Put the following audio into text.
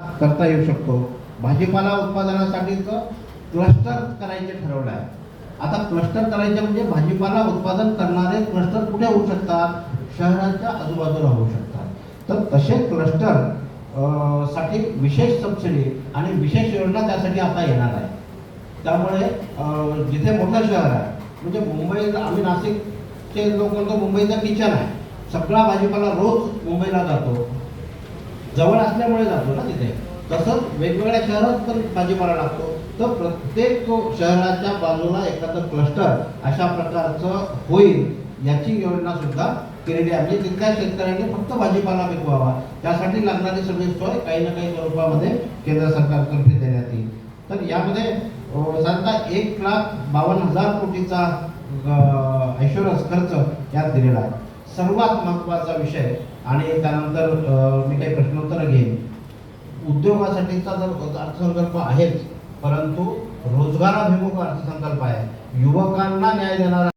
करता येऊ शकतो. भाजीपाला उत्पादनासाठीचं क्लस्टर करायचे ठरवलं आहे. आता क्लस्टर करायचे म्हणजे भाजीपाला उत्पादन करणारे क्लस्टर कुठे होऊ शकतात? शहराच्या आजूबाजूला होऊ शकतात. तर तसे क्लस्टरसाठी विशेष सबसिडी आणि विशेष योजना त्यासाठी आता येणार आहे. त्यामुळे जिथे मोठं शहर आहे म्हणजे मुंबई आम्ही नाशिकचे लोक म्हणतो मुंबईचं किचन आहे. सगळा भाजीपाला रोज मुंबईला जातो. जवळ असल्यामुळे जातो ना तिथे. तसंच वेगवेगळ्या शहरात पण भाजीपाला लागतो. तर प्रत्येक शहराच्या बाजूला एखादं क्लस्टर अशा प्रकारचं होईल याची योजना सुद्धा केलेली आहे. म्हणजे तिथल्या शेतकऱ्यांनी फक्त भाजीपाला पिकवावा त्यासाठी लागणारी सगळी सोय काही ना काही स्वरूपामध्ये केंद्र सरकारतर्फे देण्यात येईल. तर यामध्ये साधारणतः एक लाख बावन्न हजार कोटीचा ऐश्वर्यस खर्च यात दिलेला आहे. सर्वात महत्त्वाचा विषय आणि त्यानंतर मी काही प्रश्नोत्तर घेईन. उद्योगासाठीचा जर अर्थसंकल्प आहेच परंतु रोजगाराभिमुख अर्थसंकल्प आहे. युवकांना न्याय देणारा